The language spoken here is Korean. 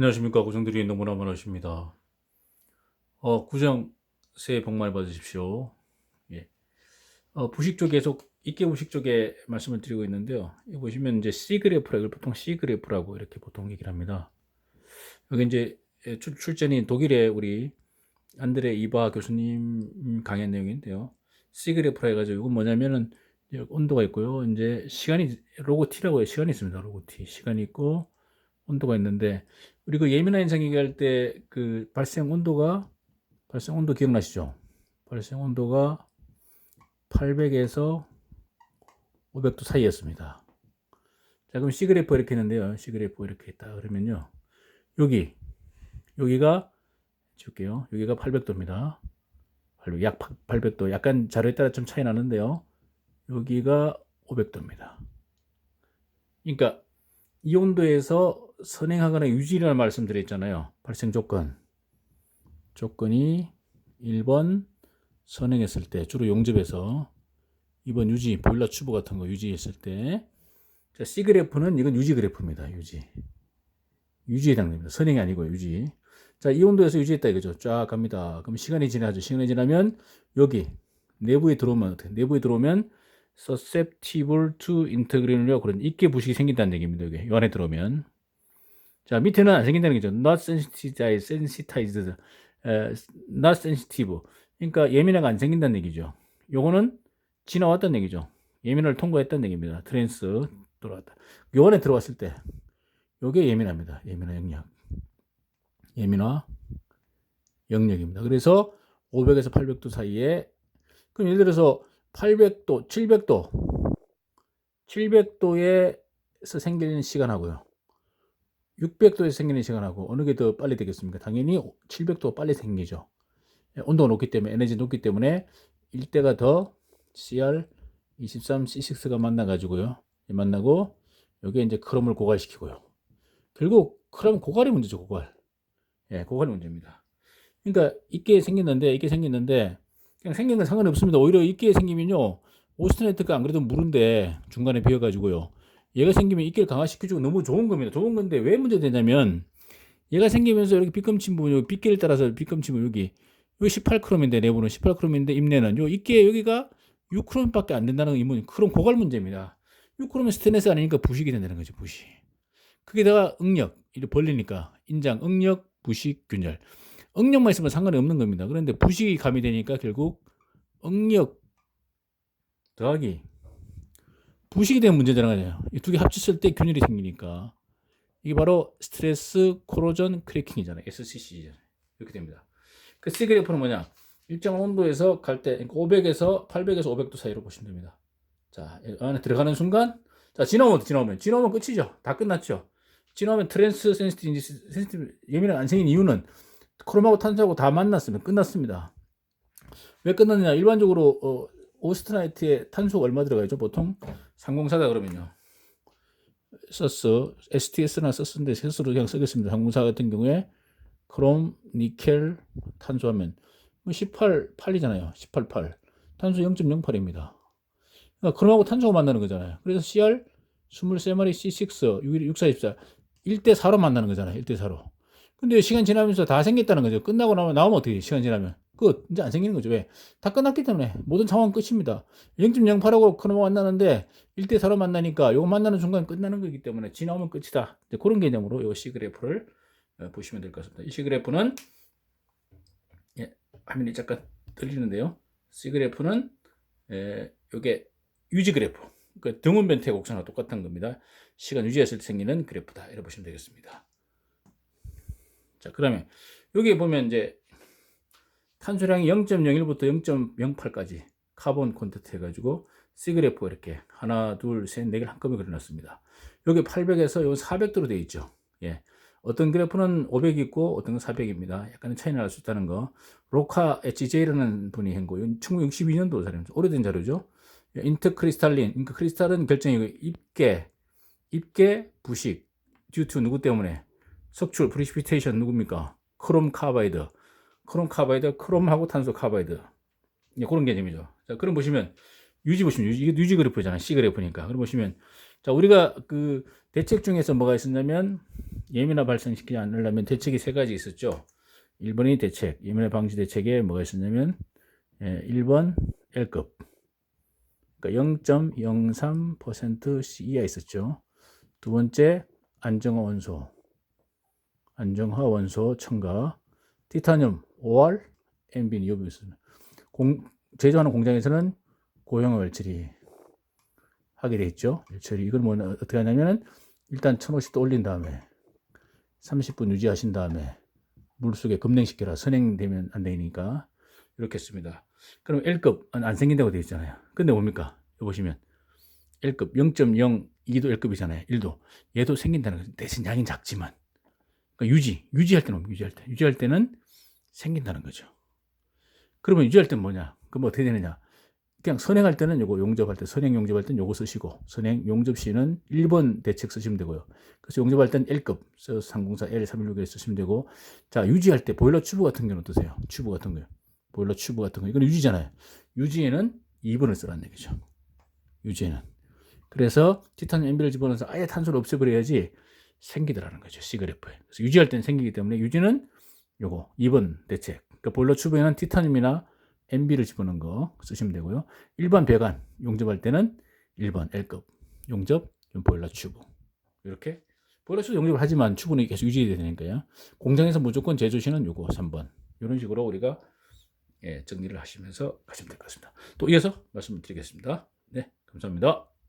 안녕하십니까 구정들이 너무나 많으십니다. 어, 구정 새해 복 많이 받으십시오. 예. 어, 부식 쪽 계속 입계 부식 쪽에 말씀을 드리고 있는데요. 여기 보시면 이제 C 그래프라 이걸 보통 C 그래프라고 이렇게 보통 얘기를 합니다. 여기 이제 예, 출, 출전인 독일의 우리 안드레 이바 교수님 강의 내용인데요. C 그래프라 해가지고 이건 뭐냐면은 온도가 있고요. 이제 시간이 로고 T라고 해요. 시간이 있습니다. 로고 T 시간이 있고 온도가 있는데 우리 그 예민한 현상 얘기할 때 그 발생 온도가 발생 온도 기억나시죠? 발생 온도가 800에서 500도 사이였습니다. 자, 그럼 C그래프 이렇게 있는데요. C그래프 이렇게 있다. 그러면요. 여기, 여기가, 지울게요. 여기가 800도입니다. 약 800도. 약간 자료에 따라 좀 차이 나는데요. 여기가 500도입니다. 그러니까 이 온도에서 선행하거나 유지라는 말씀드렸잖아요. 발생 조건. 조건이 1번 선행했을 때 주로 용접에서 2번 유지 보일러 추부 같은 거 유지했을 때 자, C 그래프는 이건 유지 그래프입니다. 유지. 유지에 해당됩니다. 선행이 아니고 유지. 자, 이 온도에서 유지했다 이거죠. 쫙 갑니다. 그럼 시간이 지나죠. 시간이 지나면 여기 내부에 들어오면 어떻게? 내부에 들어오면 susceptible to integral이라고 그런 입계 부식이 생긴다는 얘기입니다. 여기 이 안에 들어오면 자 밑에는 안 생긴다는 얘기죠. not sensitized, sensitized, 에, not sensitive. 그러니까 예민화가 안 생긴다는 얘기죠. 요거는 지나왔다는 얘기죠. 예민화를 통과했다는 얘기입니다. 트랜스 들어왔다. 요 안에 들어왔을 때 요게 예민합니다. 예민화 영역. 예민화 영역입니다. 그래서 500에서 800도 사이에 그럼 예를 들어서 800도, 700도, 700도에서 생기는 시간하고요. 600도에서 생기는 시간하고 어느 게 더 빨리 되겠습니까? 당연히 700도 빨리 생기죠. 예, 온도가 높기 때문에 에너지 높기 때문에 일대가 더 CR 23 C6가 만나 가지고요. 만나고 여기에 이제 크롬을 고갈시키고요. 결국 크롬 고갈이 문제죠, 고갈. 예, 고갈이 문제입니다. 그러니까 이게 생겼는데 이게 생겼는데 그냥 생긴 건 상관이 없습니다. 오히려 이게 생기면요. 오스트네트가 안 그래도 무른데 중간에 비어가지고요. 얘가 생기면 이끼를 강화시켜주고 너무 좋은 겁니다. 좋은 건데 왜 문제되냐면 얘가 생기면서 이렇게 빗금친 부분, 여기 빗기를 따라서 빗금친 부분 여기 여기 18크롬인데 내부는 18크롬인데 입내는 요 이끼 여기가 6크롬밖에 안 된다는 이문 크롬 고갈 문제입니다. 6크롬은 스테인레스 아니니까 부식이 된다는 거죠. 부식. 거기다가 응력 이렇게 벌리니까 인장 응력 부식 균열 응력만 있으면 상관이 없는 겁니다. 그런데 부식이 가미되니까 결국 응력 더하기 부식이 되는 문제잖아요. 이 두 개 합쳤을 때 균열이 생기니까 이게 바로 스트레스 코로전 크래킹이잖아요. SCC잖아요. 이렇게 됩니다. 그 C 그래프는 뭐냐? 일정 온도에서 갈 때, 그러니까 500에서 800에서 500도 사이로 보시면 됩니다. 자, 안에 들어가는 순간, 자, 지나오면, 지나오면, 지나오면 끝이죠. 다 끝났죠. 지나오면 트랜스 센시티브, 센시티브, 예민한 안 생긴 이유는 크롬하고 탄소하고 다 만났으면 끝났습니다. 왜 끝났느냐? 일반적으로, 어, 오스트라이트에 탄소가 얼마 들어가죠? 보통 304다 그러면요. 서스, STS나 서스인데 세스로 그냥 쓰겠습니다. 304 같은 경우에 크롬, 니켈, 탄소하면 18, 8이잖아요. 18, 8. 탄소 0.08입니다. 그러니까 크롬하고 탄소가 만나는 거잖아요. 그래서 CR 23마리 C6, 644, 1대 4로 만나는 거잖아요. 1대 4로. 근데 시간 지나면서 다 생겼다는 거죠. 끝나고 나면, 나오면 어떻게 돼? 시간 지나면. 끝. 이제 안 생기는 거죠. 왜? 다 끝났기 때문에. 모든 상황 끝입니다. 0.08하고 크롬하고 만나는데 1대 4로 만나니까 요거 만나는 순간 끝나는 거기 때문에 지나오면 끝이다. 이제 그런 개념으로 요 C 그래프를 어, 보시면 될 것 같습니다. 이 C 그래프는 예, 화면이 잠깐 들리는데요. C 그래프는 예, 요게 유지 그래프. 그 등원 변태 곡선과 똑같은 겁니다. 시간 유지했을 때 생기는 그래프다. 이렇게 보시면 되겠습니다. 자, 그러면 여기 보면 이제 탄소량이 0.01부터 0.08까지 카본 콘텐트 해가지고 시그래프 이렇게 하나, 둘, 셋, 네 개를 한꺼번에 그려놨습니다. 여기 800에서 여기 400도로 되어 있죠. 예. 어떤 그래프는 500 있고 어떤 건 400입니다. 약간 차이 날 수 있다는 거. 로카 HJ라는 분이 한 거. 1962년도 자료입니다. 오래된 자료죠. 인터크리스탈린, 그러니까 크리스탈은 결정이고 입계, 입계 부식, 듀투 누구 때문에? 석출, 프리시피테이션 누굽니까? 크롬 카바이드. 크롬 카바이드, 크롬하고 탄소 카바이드. 예, 그런 개념이죠. 자, 그럼 보시면 유지 보시면 유지, 유지 그래프잖아요. C 그래프니까. 그럼 보시면 자, 우리가 그 대책 중에서 뭐가 있었냐면 예민화 발생시키지 않으려면 대책이 세 가지 있었죠. 1번이 대책, 예민화 방지 대책에 뭐가 있었냐면 예, 1번 L급 그러니까 0.03% C 이하 있었죠. 두 번째 안정화 원소 안정화 원소 첨가 티타늄 5월 MB는 이업이 있습니다. 공, 제조하는 공장에서는 고형화 멸치리 하게 돼 있죠. 멸치리 이걸 뭐 어떻게 하냐면은 일단 1050도 올린 다음에 30분 유지하신 다음에 물 속에 급냉시켜라. 선행되면 안 되니까 이렇게 했습니다. 그럼 L급 안- 안 생긴다고 되어 있잖아요. 근데 뭡니까? 여기 보시면 L급 0.02도 L급이잖아요. 1도 얘도 생긴다는 거죠. 대신 양이 작지만 그러니까 유지 유지할 때는? 유지할 때 유지할 때는 생긴다는 거죠. 그러면 유지할 때는 뭐냐? 그럼 어떻게 되느냐? 그냥 선행할 때는 요거 용접할 때 선행 용접할 때는 요거 쓰시고 선행 용접 시는 1번 대책 쓰시면 되고요. 그래서 용접할 때는 L급 서 상공사 L316에 쓰시면 되고 자 유지할 때 보일러 튜브 같은 경우는 어떠세요? 튜브 같은 거요. 보일러 튜브 같은 거 이건 유지잖아요. 유지에는 2번을 쓰라는 얘기죠. 유지에는 그래서 티탄 MB를 집어넣어서 아예 탄소를 없애버려야지 생기더라는 거죠. 시그래프에. 그래서 유지할 때는 생기기 때문에 유지는 요거 2번 대책. 그러니까 보일러 튜브에는 티타늄이나 MB를 집어넣은 거 쓰시면 되고요. 일반 배관 용접할 때는 1번 L급 용접 보일러 튜브 이렇게 보일러 튜브 용접을 하지만 튜브는 계속 유지해야 되니까요. 공장에서 무조건 제조시는 요거 3번 이런 식으로 우리가 예, 정리를 하시면서 가시면 될 것 같습니다. 또 이어서 말씀을 드리겠습니다. 네, 감사합니다.